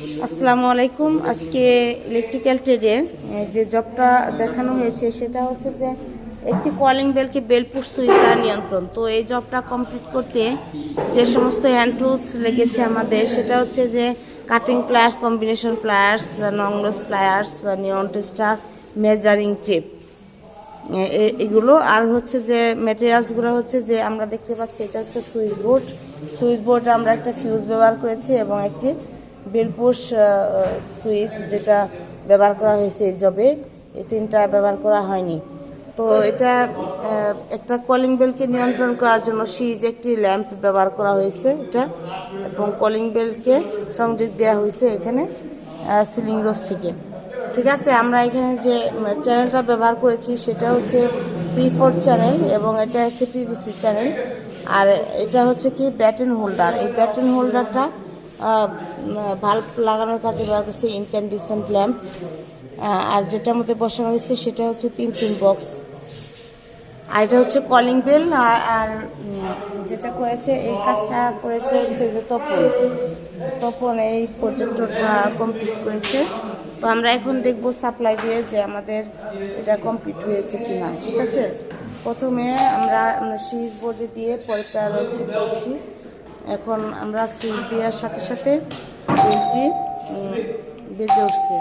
আসসালামু আলাইকুম। আজকে ইলেকট্রিক্যাল ট্রেডের যে জবটা দেখানো হয়েছে, সেটা হচ্ছে যে একটি কলিং বেলকে বেল পুশ সুইচ দ্বারা নিয়ন্ত্রণ। তো এই জবটা কমপ্লিট করতে যে সমস্ত হ্যান্ড টুলস লেগেছে আমাদের, সেটা হচ্ছে যে cutting pliers combination pliers নংলস pliers neon tester measuring tape এগুলো। আর হচ্ছে যে ম্যাটেরিয়ালসগুলো হচ্ছে যে আমরা দেখতে পাচ্ছি, এটা একটা সুইচ বোর্ড সুইচ বোর্ডে আমরা একটা ফিউজ ব্যবহার করেছি এবং একটি বেলপুশ সুইচ যেটা ব্যবহার করা হয়েছে জবে এই তিনটা ব্যবহার করা হয়নি। তো এটা একটা কলিং বেলকে নিয়ন্ত্রণ করার জন্য সিজ একটি ল্যাম্প ব্যবহার করা হয়েছে এটা, এবং কলিং বেলকে সংযোগ দেওয়া হয়েছে এখানে সিলিং রোজ থেকে। ঠিক আছে, আমরা এখানে যে চ্যানেলটা ব্যবহার করেছি সেটা হচ্ছে থ্রি ফোর চ্যানেল এবং এটা হচ্ছে পিভিসি চ্যানেল আর এটা হচ্ছে কি ব্যাটেন হোল্ডার এই ব্যাটেন হোল্ডারটা ভাল্ব লাগানোর কাজে ব্যবহার করছে ইনক্যান্ডিসেন্ট ল্যাম্প আর যেটার মধ্যে বসানো হয়েছে সেটা হচ্ছে তিন তিন বক্স আর এটা হচ্ছে কলিং বেল আর যেটা করেছে, এই কাজটা করেছে হচ্ছে যে তপন। তপন এই প্রজেক্টরটা কমপ্লিট করেছে। তো আমরা এখন দেখব সাপ্লাই দিয়ে যে আমাদের এটা কমপ্লিট হয়েছে কি না ঠিক আছে? প্রথমে আমরা সুইচ বোর্ডে দিয়ে পরে প্যারাল চেক করছি। এখন আমরা সুইচ দেওয়ার সাথে সাথে বেলটি বেজে উঠছে।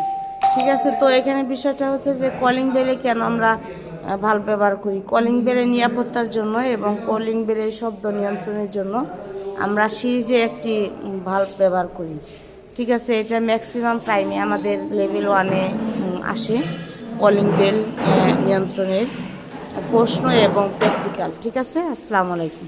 ঠিক আছে, তো এখানে বিষয়টা হচ্ছে যে কলিং বেলে কেন আমরা ভালো ব্যবহার করি? কলিং বেলের নিরাপত্তার জন্য এবং কলিং বেলের শব্দ নিয়ন্ত্রণের জন্য আমরা সিরিজে একটি ভালো ব্যবহার করি। ঠিক আছে, এটা ম্যাক্সিমাম টাইমে আমাদের লেভেল ওয়ানে আসে কলিং বেল নিয়ন্ত্রণের প্রশ্ন এবং প্র্যাকটিক্যাল ঠিক আছে, আসসালামু আলাইকুম।